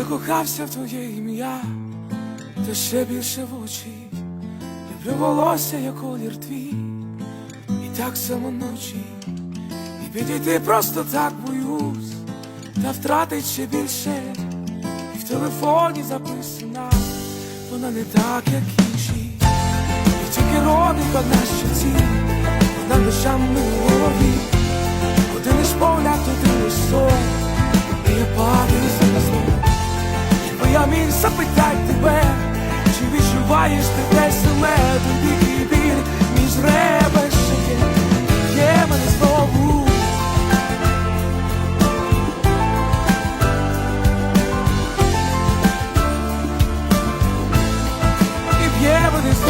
закохався в твоє ім'я, та ще більше в очі. Люблю волосся, як колір твій, і так само ночі. І підійти просто так боюсь, та втратить ще більше. І в телефоні записана, вона не так, як інші. І тільки робить одна щоці, камінь запитай тебе, чи відчуваєш ти те саме Той дикий біль між ребешки, є мене знову. І б'є мене знову.